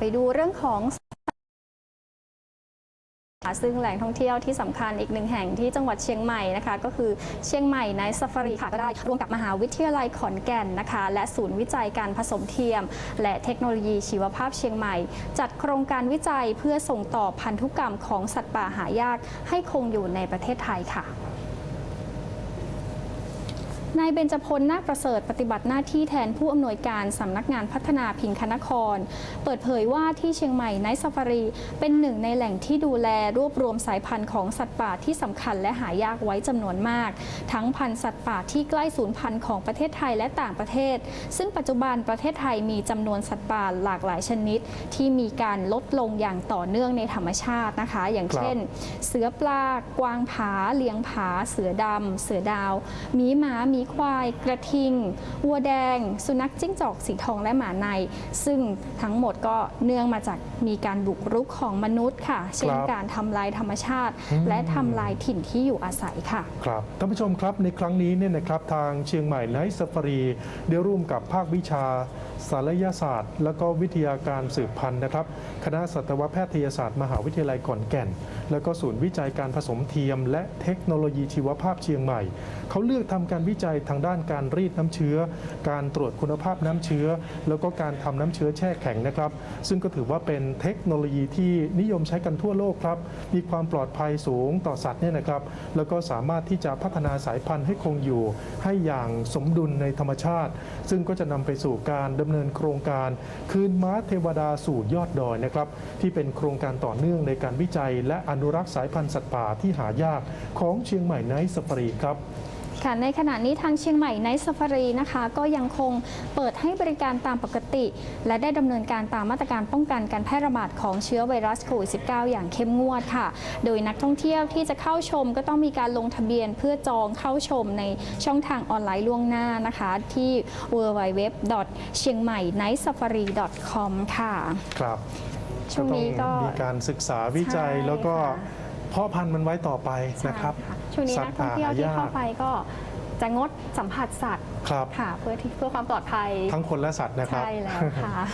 ไปดูเรื่องของซึ่งแหล่งท่องเที่ยวที่สำคัญอีกหนึ่งแห่งที่จังหวัดเชียงใหม่นะคะ ก็คือเชียงใหม่ในซ a ฟารีค่ะก็ได้ร่วมกับมหาวิทยาลัยขอนแก่นนะคะ และศูนย์วิจัยการผสมเทียม และเทคโนโลยีชีวภาพเชียงใหม่ จัดโครงการวิจัยเพื่อส่งต่อพันธุกรรมของสัตว์ป่าหายากให้คงอยู่ในประเทศไทยค่ะ นายเบญจพลนาคประเสริฐปฏิบัติหน้าที่แทนผู้อำนวยการสำนักงานพัฒนาพิงคนคร เปิดเผยว่าที่เชียงใหม่ไนท์ซ a ฟารี เป็นหนึ่งในแหล่งที่ดูแลรวบรวมสายพันธุ์ของสัตว์ป่าที่สำคัญและหายากไว้จำนวนมาก ทั้งพันธุ์สัตว์ป่าที่ใกล้สูญพันธุ์ของประเทศไทยและต่างประเทศ ซึ่งปัจจุบันประเทศไทยมีจำนวนสัตว์ป่าหลากหลายชนิด ที่มีการลดลงอย่างต่อเนื่องในธรรมชาตินะคะ อย่างเช่น เสือปลากวางผาเลียงผา เสือดำเสือดาวหมีหมาหมีควาย กระทิง วัวแดง สุนัขจิ้งจอกสีทองและหมาใน ซึ่งทั้งหมดก็เนื่องมาจากมีการบุกรุกของมนุษย์ค่ะ เช่นการทำลายธรรมชาติอืมและทำลายถิ่นที่อยู่อาศัยค่ะ ครับท่านผู้ชมครับในครั้งนี้เนี่ยนะครับทางเชียงใหม่ไนท์ซ a ฟารีได้ร่วมกับภาควิชาสารยศาสตร์ และก็วิทยาการสืบพันธุ์นะครับ คณะสัตวแพทยศาสตร์ มหาวิทยาลัยขอนแก่น แล้วก็ศูนย์วิจัยการผสมเทียม และเทคโนโลยีชีวภาพเชียงใหม่ เขาเลือกทำการวิจัยทางด้านการรีดน้ำเชื้อ การตรวจคุณภาพน้ำเชื้อ แล้วก็การทำน้ำเชื้อแช่แข็งนะครับ ซึ่งก็ถือว่าเป็นเทคโนโลยีที่นิยมใช้กันทั่วโลกครับ มีความปลอดภัยสูงต่อสัตว์เนี่ยนะครับ แล้วก็สามารถที่จะพัฒนาสายพันธุ์ให้คงอยู่ ให้อย่างสมดุลในธรรมชาติ ซึ่งก็จะนำไปสู่การดำเนินโครงการ คืนม้าเทวดาสู่ยอดดอยนะครับ ที่เป็นโครงการต่อเนื่องในการวิจัย และอนุรักษ์สายพันธุ์สัตว์ป่าที่หายากของเชียงใหม่ไนท์ซ a ฟารีครับ ค่ะในขณะนี้ทางเชียงใหม่ไนท์ซ a ฟารีนะคะก็ยังคงเปิดให้บริการตามปกติ และได้ดำเนินการตามมาตรการป้องกันการแพร่ระบาดของเชื้อไวรัสโควิด -19 อย่างเข้มงวดค่ะ โดยนักท่องเที่ยวที่จะเข้าชมก็ต้องมีการลงทะเบียนเพื่อจองเข้าชมในช่องทางออนไลน์ล่วงหน้านะคะ ที่ w w w เชียงใหม่ night safari com ค่ะ ครับช่วงนี้ก็ต้องมีการศึกษาวิจัยใช่แล้วก็ค่ะ เพาะพันธุ์มันไว้ต่อไปใช่นะครับค่ะช่วงนี้สันัตกว์ท่องเที่ยวป่าที่หายากเข้าไปก็จะงดสัมผัสสัตว์ครับค่ะเพื่อที่เพื่อความปลอดภัยทั้งคนและสัตว์นะครับ ใช่แล้วค่ะ